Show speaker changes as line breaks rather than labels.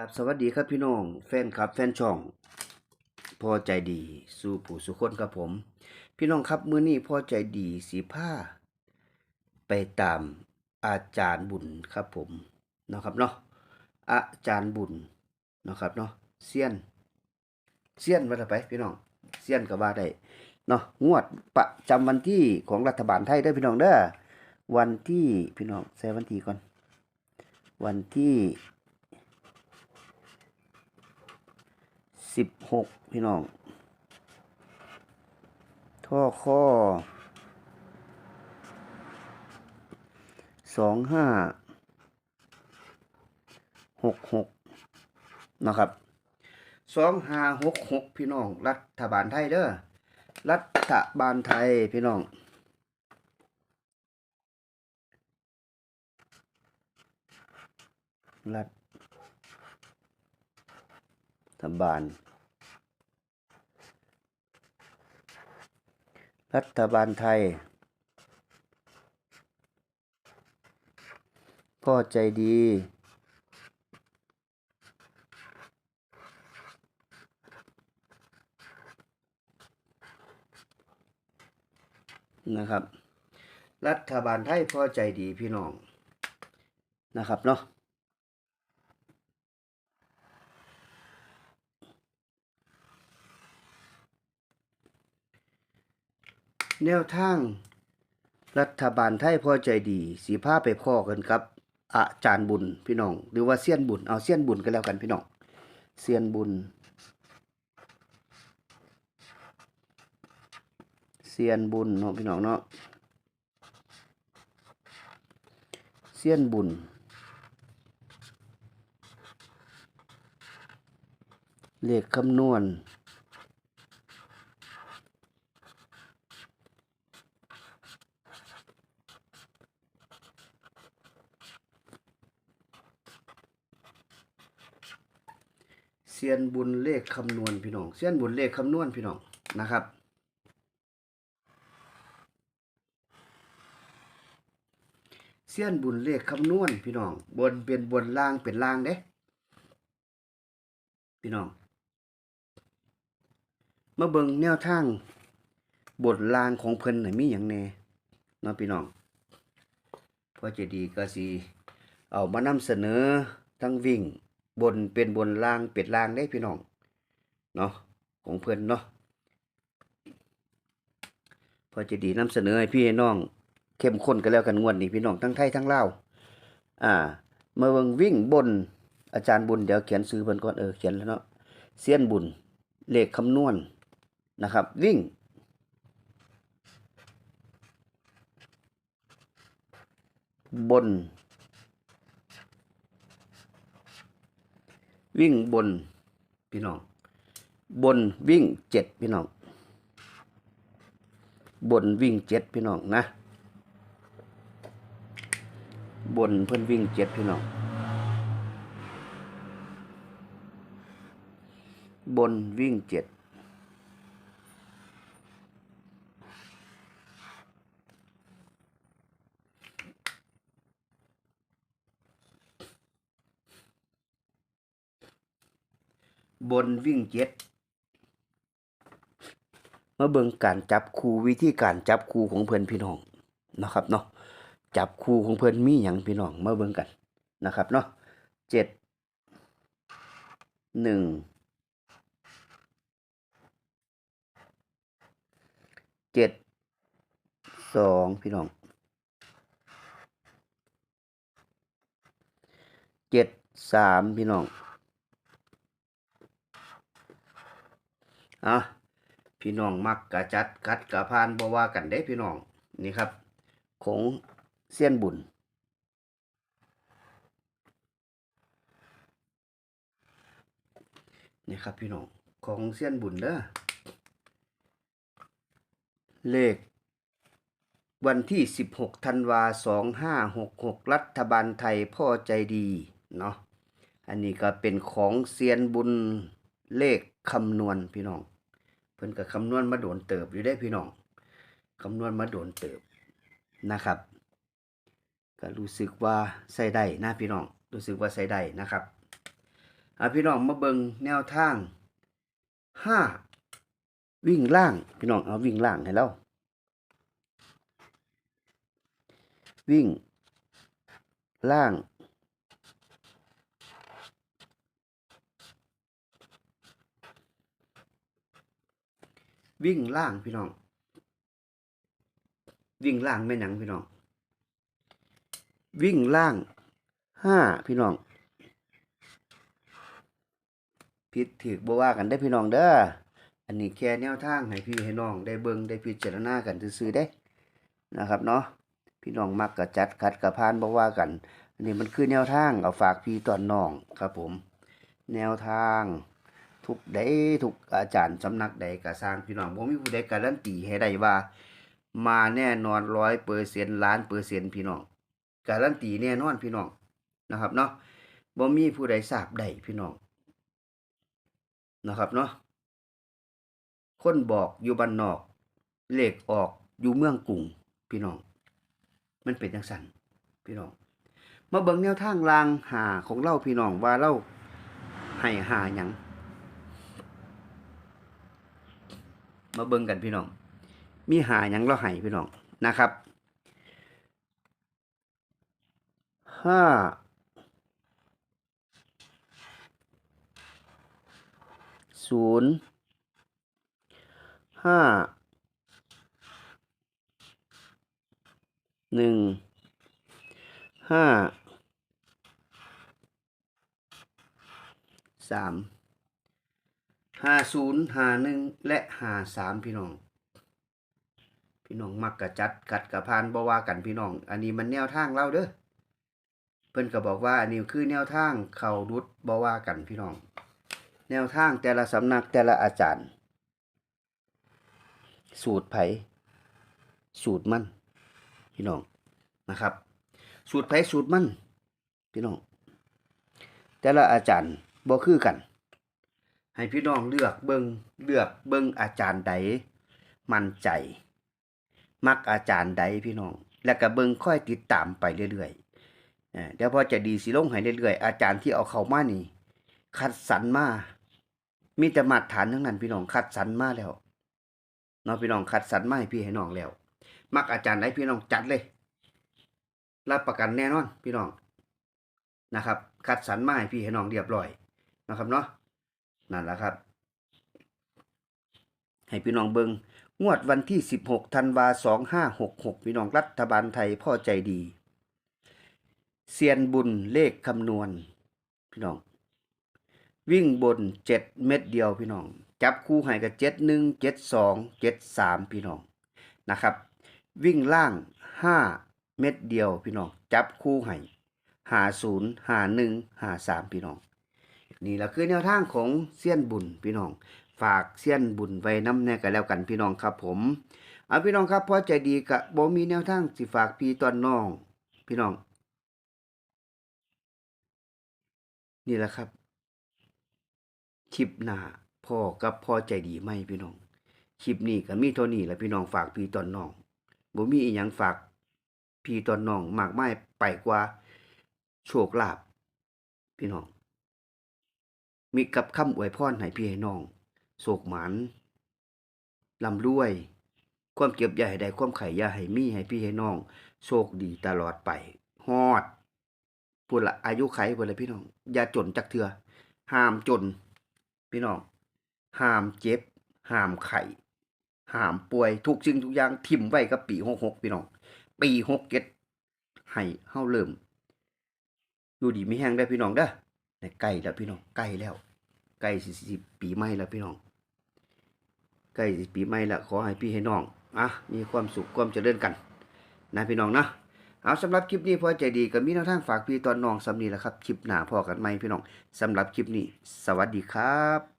ครับสวัสดีครับพี่น้อง แฟนคลับแฟนช่อง พอใจดี สู่ผู้สุคนครับผม พี่น้องครับมื้อนี้พอใจดีสีผ้า ไปตามอาจารย์บุญครับผมเนาะครับเนาะอาจารย์บุญเนาะครับเนาะเซียนเซียนว่าไป พี่น้องเซียนก็ว่าได้เนาะงวดประจำวันที่ของรัฐบาลไทยเด้พี่น้องเด้อวันที่พี่น้องใส่วันที่ก่อน วันที่ สิบหกพี่น้อง ท่อข้อสองห้าหกหกนะครับสองห้าหกหกพี่น้อง รัฐบาลไทยเด้อรัฐบาลไทยพี่น้องรัฐ ฐบาล รัฐบาลไทย พ่อใจดี นะครับ รัฐบาลไทยพ่อใจดีพี่น้องนะครับเนาะ แนวทางรัฐบาลไทยพอใจดีสีผ้าไปพ่อกันครับ อาจารย์บุญพี่น้อง หรือว่าเซียนบุญเอาเซียนบุญกันแล้วกันพี่น้องเซียนบุญเซียนบุญเนาะพี่น้องเนาะเซียนบุญ เลขคำนวณ เซียนบุญเลขคำนวณพี่น้องเซียนบุญเลขคำนวณพี่น้องนะครับ เซียนบุญเลขคำนวณพี่น้อง บนเป็นบนล่างเป็นล่างเด้พี่น้องมาเบิงแนวทางบทลางของเพิ่นน่ะมีหยังแน่เนาะพี่น้องพอจะดีก็สิเอามานำเสนอทั้งวิ่ง บนเป็นบนล่างเป็ดล่างได้พี่น้องเนาะของเพิ่อนเนาะพอจะดีนำเสนอให้พี่น้องเข้มข้นกันแล้วกันงวดนี้พี่น้องทั้งไทยทั้งลาวอ่ามาเบิ่งวิ่งบนอาจารย์บุญเดี๋ยวเขียนซื้อเพิ่นก่อนเออเขียนแล้วเนาะเสี้ยนบุญเลขคำนวณนะครับ วิ่ง บน วิ่งบนพี่น้อง บนวิ่งเจ็ดพี่น้อง บนวิ่งเจ็ดพี่น้องนะ บนเพื่อนวิ่งเจ็ดพี่น้อง บนวิ่งเจ็ด บนวิ่งเจ็ดมาเบิ่งการจับคู่วิธีการจับคู่ของเพิ่นพี่น้องนะครับเนาะจับคู่ของเพิ่นมีหยังพี่น้องมาเบิ่งกันนะครับเนาะเจ็ดหนึ่งเจ็ดสองพี่น้องเจ็ดสามพี่น้อง อะพี่น้องมักกะจัดกัดกะพานบ่ว่ากันได้พี่น้องนี่ครับ ของเสี้ยนบุญนี่ครับพี่น้องของเสี้ยนบุญเด้อเลข วันที่ 16ธันวา2566 รัฐบาลไทยพ่อใจดีเนาะอันนี้ก็เป็นของเซียนบุญเลขคำนวณพี่น้อง เพิ่นก็คำนวณมาโดนเติบอยู่ได้พี่น้องคำนวณมาโดนเติบนะครับก็รู้สึกว่าใส่ได้นะพี่น้องรู้สึกว่าใส่ได้นะครับอะพี่น้องมาเบิงแนวทางห้าวิ่งล่างพี่น้องเอาวิ่งล่างให้เราวิ่งล่าง วิ่งล่างพี่น้อง วิ่งล่างแม่หนังพี่น้อง วิ่งล่างห้าพี่น้องผิดถือบ่ว่ากันได้พี่น้องเด้ออันนี้แค่แนวทางให้พี่ให้น้องได้เบิ่งได้พิจารณากันซื่อได้นะครับเนาะพี่น้องมักกะจัดขัดกะพานบ่ว่ากัน อันนี้มันคือแนวทางเอาฝากพี่ตอนน้องครับผม แนวทาง ทุกใดทุกอาจารย์สำนักใดก็สร้างพี่น้องบ่มีผู้ใดการันตีให้ได้ว่า มาแน่นอนร้อยเปอร์เซ็นต์ล้านเปอร์เซ็นต์พี่น้องการันตีแน่นอนพี่น้องนะครับเนาะบ่มีผู้ใดทราบได้พี่น้องนะครับเนาะคนบอกอยู่บ้านนอกเลขออกอยู่เมืองกรุงพี่น้อง มันเป็นจังซั่นพี่น้อง มาเบิ่งแนวทางรางหาของเราพี่น้องว่าเราให้หาหยัง มาเบิ่งกันพี่น้อง มีหายังเราให้พี่น้องนะครับห้าศูนย์ห้าหนึ่งห้าสาม ห้าศูนย์ห้าหนึ่งและห้าสามพี่น้อง พี่น้องมักกะจัดกัดกะพานบ่ว่ากันพี่น้อง อันนี้มันแนวทางเราเด้อเพิ่นก็บอกว่าอันนี้คือแนวทางเขารุดบ่ว่ากันพี่น้อง แนวทางแต่ละสำนักแต่ละอาจารย์ สูตรไผสูตรมันพี่น้องนะครับ สูตรไผสูตรมันพี่น้องแต่ละอาจารย์บ่คือกัน ให้พี่น้องเลือกเบิงเลือกเบิงอาจารย์ใดมั่นใจ มักอาจารย์ใดพี่น้อง แล้วก็เบิงค่อยติดตามไปเรื่อยๆเดี๋ยวพอจะดีสิลงให้เรื่อยๆอาจารย์ที่เอาเข้ามานี่ คัดสรรมามีแต่มาตรฐานทั้งนั้นพี่น้องคัดสรรมาแล้วเนาะพี่น้องคัดสรรมาให้พี่ให้น้องแล้ว มักอาจารย์ไหนพี่น้องจัดเลย รับประกันแน่นอนพี่น้องนะครับ คัดสรรมาให้พี่ให้น้องเรียบร้อยนะครับเนาะ นั่นแหละครับ ให้พี่น้องเบิงงวดวันที่ 16ธันวา2566 พี่น้องรัฐบาลไทยพ่อใจดี เซียนบุญเลขคำนวณ พี่น้อง วิ่งบน 7 เม็ดเดียวพี่น้อง จับคู่ให้กับ 71 72 73 พี่น้องนะครับ วิ่งล่าง 5 เม็ดเดียวพี่น้อง จับคู่ให้50 51 53พี่น้อง นี่แหละคือแนวทางของเซียนบุญพี่น้อง ฝากเซียนบุญไว้น้ำแน่กันแล้วกันพี่น้องครับผมเอาพี่น้องครับพอใจดีกะบ่มีแนวทางสิฝากพี่ตอนน้อง พี่น้อง นี่แหละครับคลิปหน้าพ่อกับพ่อใจดีไหมพี่น้องคลิปนี้ก็มีเท่านี้แหละพี่น้องฝากพี่ตอนน้องบ่มีอีหยังฝากพี่ตอนน้องมากไมายไปกว่าโชคลาภพี่น้อง มีกับคำอวยพรให้พี่ให้น้องโศกหมันลำรวย ความเก็บย่าให้ได้ความไข่ยาให้มีให้พี่ให้น้องโชคดีตลอดไปฮอดพูดละอายุไขพูดละพี่น้องอย่าจนจักเถือห้ามจน พี่น้องห้ามเจ็บห้ามไข่ห้ามป่วยทุกสิ่งทุกอย่างทิ่มไว้กับปีหกหกพี่น้อง ปีหกเก็ดให้เฮาเริ่มอยู่ดีไม่แห้งได้พี่น้องเด้อ แต่ใกล้แล้วพี่น้องใกล้แล้วใกล้สิสิปีใหม่แล้วพี่น้องใกล้สิปีใหม่แล้วขอให้พี่ให้น้องอะมีความสุขความเจริญกัน นะพี่น้องนะเอาสำหรับคลิปนี้พอใจดีก็มีแนวทางฝากพี่ตอนน้องสำนีแหละครับคลิปหน้าพอกันไหมพี่น้องสำหรับคลิปนี้ สวัสดีครับ